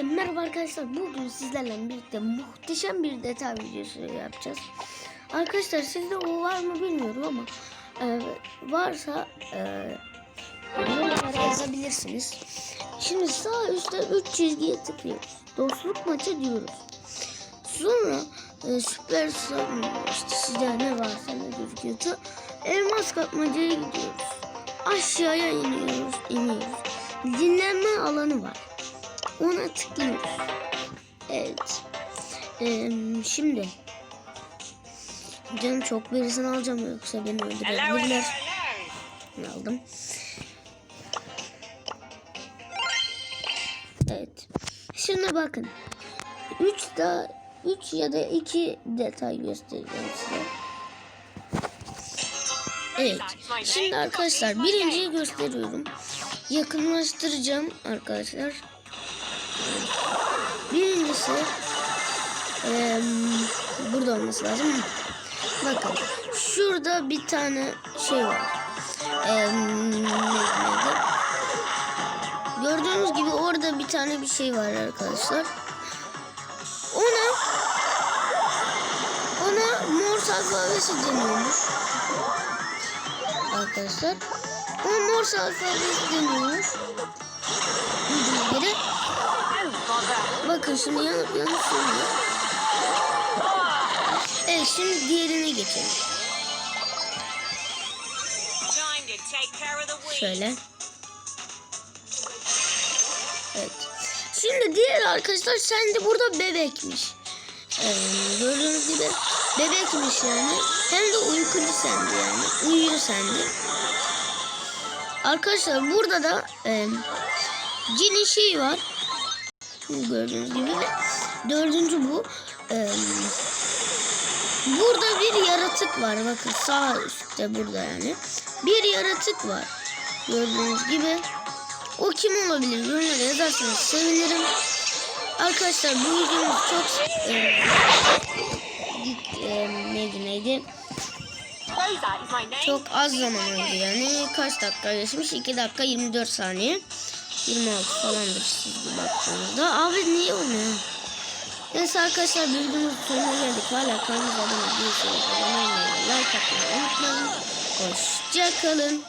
Herkese merhaba arkadaşlar. Bugün sizlerle birlikte muhteşem bir detay videosu yapacağız. Arkadaşlar sizde o var mı bilmiyorum ama e, varsa e, yazabilirsiniz. Şimdi sağ üstte 3 çizgiye tıklıyoruz. Dostluk maçı diyoruz. Sonra e, süper Star- işte sizde ne varsa ne gözüküyorsa elmas kapmacaya gidiyoruz. Aşağıya iniyoruz, iniyoruz. Dinlenme alanı var. Ona tıklıyoruz. Evet. Ee, şimdi canım çok birisini alacağım yoksa beni öldürebilirler. Aldım. Evet. Şimdi bakın. 3 da 3 ya da 2 detay göstereceğim size. Evet. Şimdi arkadaşlar birinciyi gösteriyorum. Yakınlaştıracağım arkadaşlar. Birincisi eee, burada olması lazım. Bakın şurada bir tane şey var. Eee, neydi, neydi? Gördüğünüz gibi orada bir tane bir şey var arkadaşlar. Ona ona Morse alfabesi deniyormuş. Arkadaşlar. Ona Morse alfabesi deniyormuş. Göre Bakın şimdi yan, yanlış söylüyor. Evet şimdi diğerine geçelim. Şöyle. Evet. Şimdi diğer arkadaşlar sence burada bebekmiş. Ee, gördüğünüz gibi bebekmiş yani. Hem de uykucu sendi yani. Uyuyor sendi. Arkadaşlar burada da e, cin şeyi var. Gördüğünüz gibi dördüncü bu. Ee, burada bir yaratık var. Bakın sağ üstte burada yani. Bir yaratık var. Gördüğünüz gibi. O kim olabilir? Yorumlara yazarsanız sevinirim. Arkadaşlar bu videomuz çok e, e, neydi neydi? Çok az zaman oldu yani. Kaç dakika geçmiş? 2 dakika 24 saniye. 26 falandır siz bir baktığınızda. Abi niye olmuyor? Neyse arkadaşlar bir videomuzun sonuna geldik. Hala kanalımıza abone olmayı like atmayı unutmayın. Hoşçakalın.